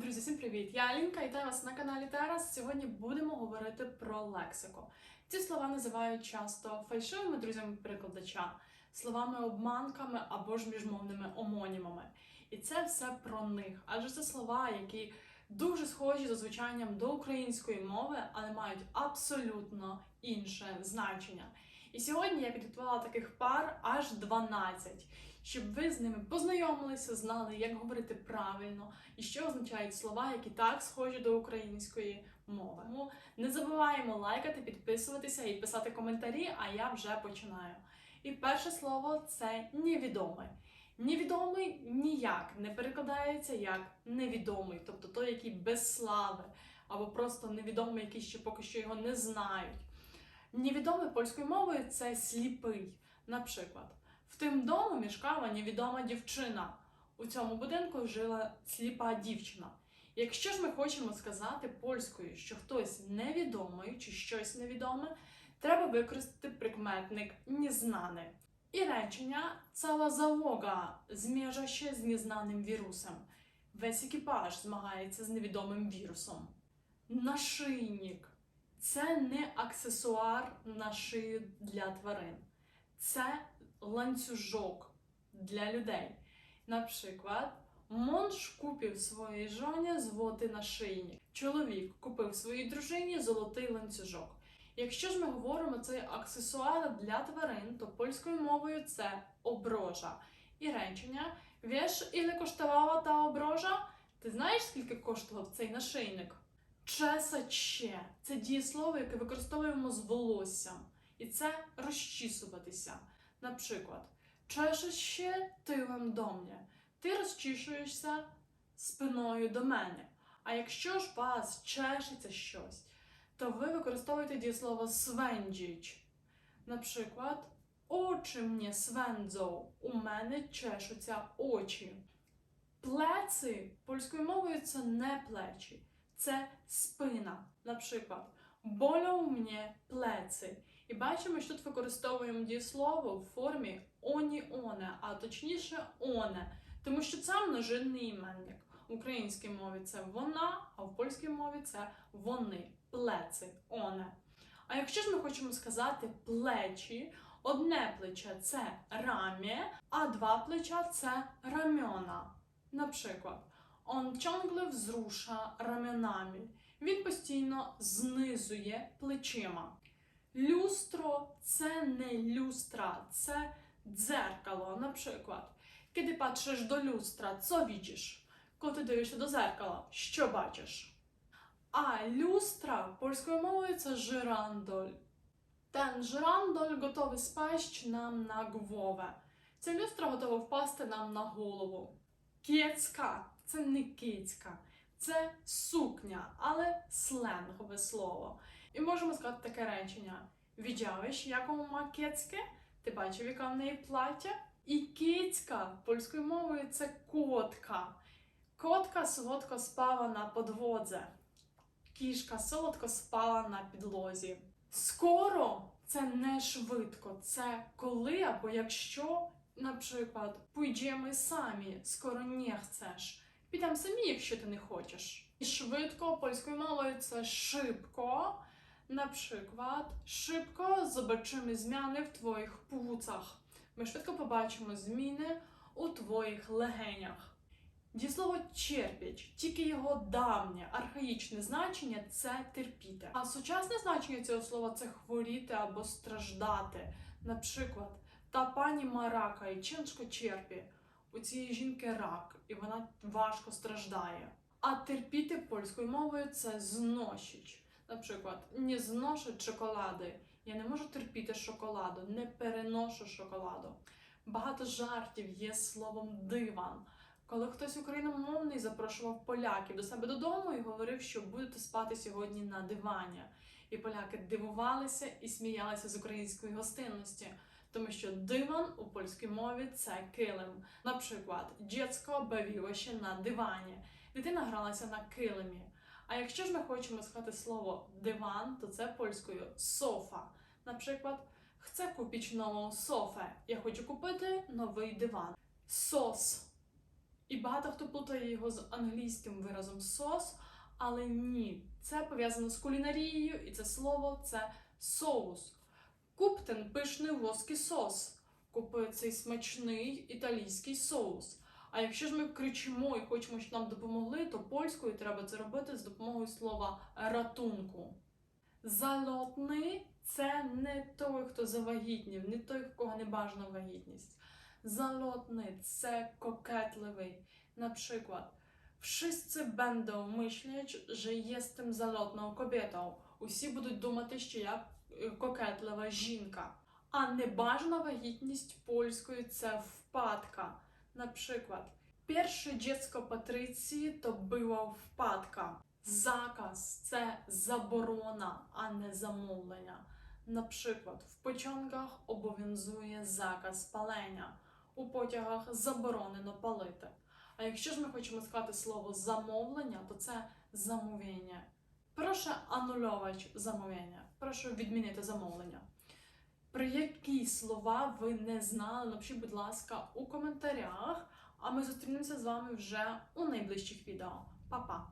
Друзі, всім привіт! Я Алінка, вітаю вас на каналі Терас. Сьогодні будемо говорити про лексику. Ці слова називають часто фальшивими друзями перекладача, словами-обманками або ж міжмовними омонімами. І це все про них, адже це слова, які дуже схожі за звучанням до української мови, але мають абсолютно інше значення. І сьогодні я підготувала таких пар аж 12, щоб ви з ними познайомилися, знали, як говорити правильно і що означають слова, які так схожі до української мови. Тому не забуваємо лайкати, підписуватися і писати коментарі, а я вже починаю. І перше слово це невідомий. Невідомий ніяк не перекладається як невідомий, тобто той, який без слави, або просто невідомий, який ще поки що його не знають. Невідомий польською мовою це сліпий. Наприклад, в тим дому мішкала невідома дівчина. У цьому будинку жила сліпа дівчина. Якщо ж ми хочемо сказати польською, що хтось невідомий чи щось невідоме, треба використати прикметник «nieznany». І речення «Цała załoga zmierza się з незнаним вірусом». Весь екіпаж змагається з невідомим вірусом. Нашийник це не аксесуар на шию для тварин, це ланцюжок для людей. Наприклад, Монш купив своїй жоні золотий нашийник. Чоловік купив своїй дружині золотий ланцюжок. Якщо ж ми говоримо це аксесуар для тварин, то польською мовою це оброжа. І речення Вєш, іле коштувала та оброжа? Ти знаєш, скільки коштував цей нашийник? Чесаче це дієслово, яке використовуємо з волоссям, і це розчісуватися. Наприклад, чешеш ще тилем до мене. Ти розчішуєшся спиною до мене. А якщо ж вас чешеться щось, то ви використовуєте дієслово свендіч. Наприклад, очі мені свендзо, у мене чешуться очі. Плеці польською мовою це не плечі, це спина. Наприклад, болю мені плеці. І бачимо, що тут використовуємо дієслово в формі оні-оне, а точніше оне, тому що це множинний іменник. В українській мові це вона, а в польській мові це вони, плеці, оне. А якщо ж ми хочемо сказати плечі, одне плече це рам'є, а два плеча це рамьона. Наприклад, он ciągle wzrusza ramionami. Він постійно знизує плечима. Люстро це не люстра, це дзеркало. Наприклад, kiedy patrzysz do lustra, co widzisz? Коли ти дивишся до зеркала, що бачиш? А люстра польською мовою це жирандоль. Ten жирандоль готовий спасть нам на głowę. Ця люстра готова впасти нам на голову. Кіцька це не кицька, це сукня, але сленгове слово. І можемо сказати таке речення: Widziałeś, jaką ma кецьке? Ти бачив, яка в неї плаття? І кицька польською мовою це котка. Котка солодко спала на подводze. Кішка солодко спала на підлозі. Скоро це не швидко, це коли або якщо, наприклад, pójdziemy самі, скоро не chcеш. Підемо самі, якщо ти не хочеш. І швидко польською мовою це шибко. Наприклад, шибко zobaczymy зміни в твоїх пуцах. Ми швидко побачимо зміни у твоїх легенях. Дієслово черпіч, тільки його давнє, архаїчне значення це терпіти. А сучасне значення цього слова це хворіти або страждати. Наприклад, та пані Марака і ченшко черпі. У цієї жінки рак, і вона важко страждає. А терпіти польською мовою це зносіч. Наприклад, не зношу чоколади. Я не можу терпіти шоколаду, не переношу шоколаду. Багато жартів є словом диван. Коли хтось україномовний запрошував поляків до себе додому і говорив, що будете спати сьогодні на дивані. І поляки дивувалися і сміялися з української гостинності, тому що диван у польській мові це килим. Наприклад, дітсько бавілося на дивані, дитина гралася на килимі. А якщо ж ми хочемо сказати слово диван, то це польською софа. Наприклад, chcę kupić nową sofę. Я хочу купити новий диван. Сос. І багато хто плутає його з англійським виразом сос, але ні, це пов'язано з кулінарією, і це слово це соус. Куптен пишний воский сос. Купи цей смачний італійський соус. А якщо ж ми кричимо і хочемо, щоб нам допомогли, то польською треба це робити з допомогою слова ратунку. Залотний це не той, хто завагітнів, не той, в кого не бажана вагітність. Залотний це кокетливий. Наприклад, wszyscy będą myśleć, że jestem zalotną kobietą. Усі будуть думати, що я кокетлива жінка. А небажана вагітність польською це впадка. Наприклад, перше dziecko Патриції то була впадка. Заказ це заборона, а не замовлення. Наприклад, в потягах обов'язує заказ палення, у потягах заборонено палити. А якщо ж ми хочемо сказати слово замовлення, то це замовлення. Прошу анулювати замовлення. Прошу відмінити замовлення. Про які слова ви не знали, напишіть, будь ласка, у коментарях. А ми зустрінемося з вами вже у найближчих відео. Па-па!